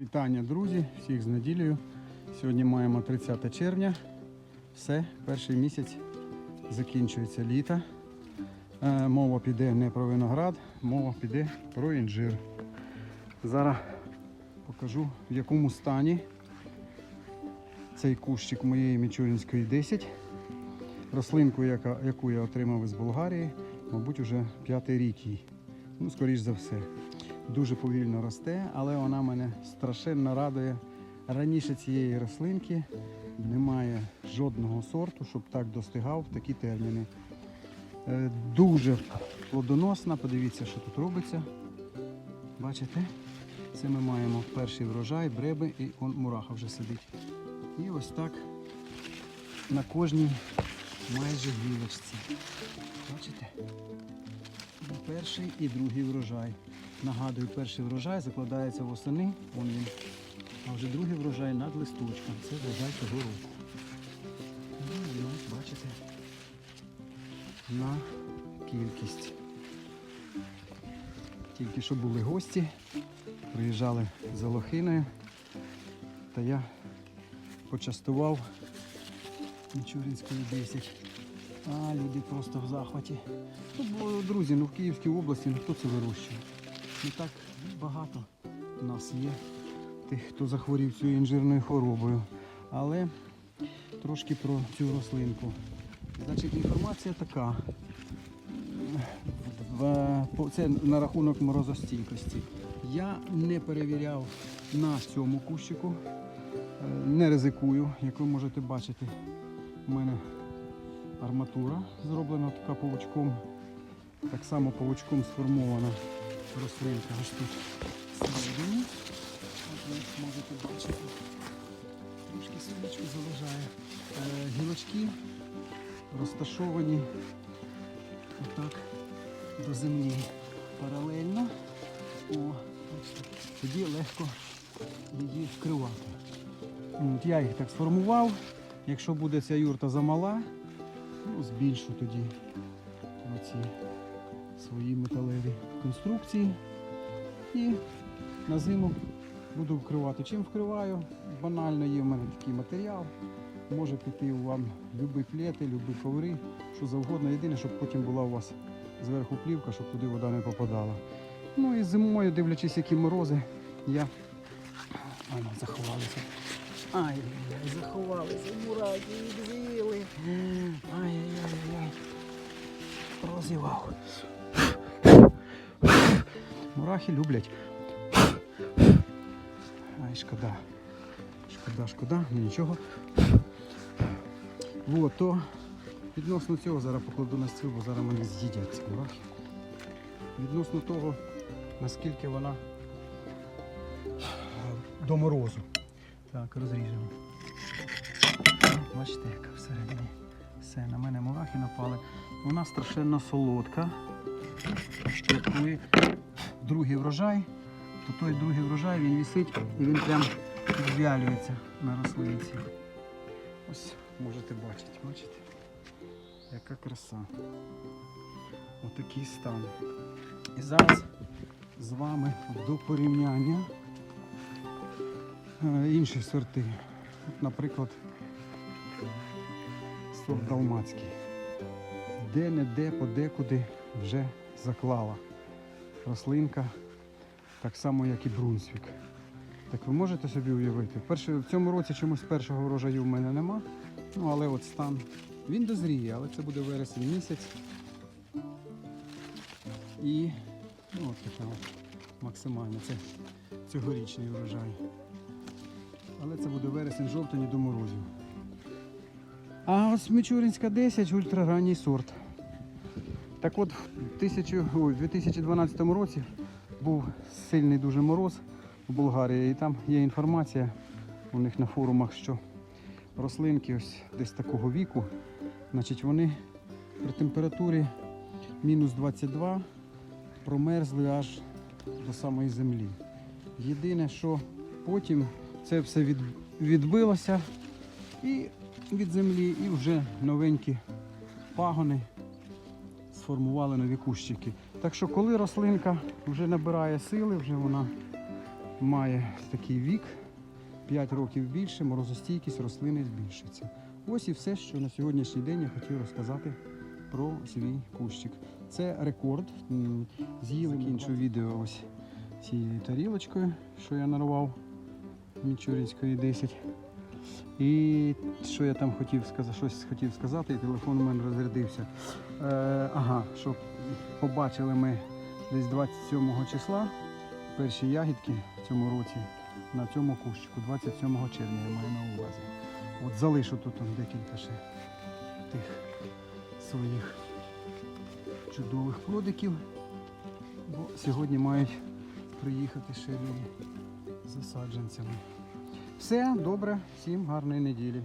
Вітання, друзі! Всіх з неділею. Сьогодні маємо 30 червня. Все, перший місяць закінчується літо. Е, Мова піде не про виноград, мова піде про інжир. Зараз покажу в якому стані цей кущик моєї Мічурінської 10. Рослинку, яку я отримав із Болгарії, мабуть, уже п'ятий рік їй. Ну, скоріш за все дуже повільно росте, але вона мене страшенно радує. Раніше цієї рослинки немає жодного сорту, щоб так достигав в такі терміни. Е, Дуже плодоносна, подивіться, що тут робиться. Бачите? Це ми маємо перший врожай, бреби і он мураха вже сидить. І ось так на кожній майже гілочці. Бачите? Перший і другий врожай. Нагадую, перший врожай закладається восени, вон він. А вже другий врожай над листочком. Це врожай цього року. Ну, бачите, на кількість. Тільки що були гості, приїжджали за лохиною, та я почастував Мічуринської 10. А люди просто в захваті. Тут, друзі, ну в Київській області ну, хто це вирощує? Не так багато у нас є тих, хто захворів цією інжирною хворобою. Але трошки про цю рослинку. Значить, інформація така. Це на рахунок морозостійкості. Я не перевіряв на цьому кущику, е, не ризикую, як ви можете бачити. У мене арматура зроблена така павучком. Так само павучком сформована рослинка ось тут всередині. От ви можете бачити. Трошки сонечко заважає. Е, гілочки розташовані отак до землі паралельно. О, тоді легко її вкривати. От я їх так сформував. Якщо буде ця юрта замала, ну, збільшу тоді оці свої металеві конструкції. І на зиму буду вкривати. Чим вкриваю? Банально є в мене такий матеріал. Може піти у вам любі плети, любі коври, що завгодно. Єдине, щоб потім була у вас зверху плівка, щоб туди вода не попадала. Ну і зимою, дивлячись, які морози, я. Ай, ну, заховалися. Ай, заховалися, мураки відвіли. Ай-яй-яй-яй. Розівав. Мурахи люблять. Ай, шкода. Шкода, шкода, ну нічого. Вот, то відносно цього зараз покладу на стіл, бо зараз мене з'їдять ці мурахи. Відносно того, наскільки вона до морозу. Так, розріжемо. Бачите, яка всередині. Все, на мене мурахи напали. Вона страшенно солодка. Коли другий врожай, то той другий врожай він висить і він прям відвялюється на рослинці. Ось можете бачити, бачите? Яка краса. Отакий стан. І зараз з вами до порівняння е, інші сорти. От, наприклад, сорт далмацький. Де-не-де, подекуди вже заклала рослинка, так само, як і Брунсвік. Так ви можете собі уявити? Перше, в цьому році чомусь першого врожаю в мене нема. Ну, але от стан. Він дозріє, але це буде вересень місяць. І ну, от така от максимально. Це цьогорічний врожай. Але це буде вересень жовтень і до морозів. А ось Мічуринська 10 ультраранній сорт. Так от, в в 2012 році був сильний дуже мороз у Болгарії, і там є інформація у них на форумах, що рослинки ось десь такого віку, значить вони при температурі мінус 22 промерзли аж до самої землі. Єдине, що потім це все від, відбилося і від землі, і вже новенькі пагони сформували нові кущики. Так що, коли рослинка вже набирає сили, вже вона має такий вік, 5 років більше, морозостійкість рослини збільшується. Ось і все, що на сьогоднішній день я хотів розказати про свій кущик. Це рекорд. З'їли кінчу відео ось цією тарілочкою, що я нарвав Мічурінської 10. І що я там хотів сказати, щось хотів сказати, і телефон у мене розрядився. Е, ага, що побачили ми десь 27 числа перші ягідки в цьому році на цьому кущику, 27 червня я маю на увазі. От залишу тут декілька ще тих своїх чудових плодиків, бо сьогодні мають приїхати ще люди засадженцями. Все, добре, всім гарної неділі.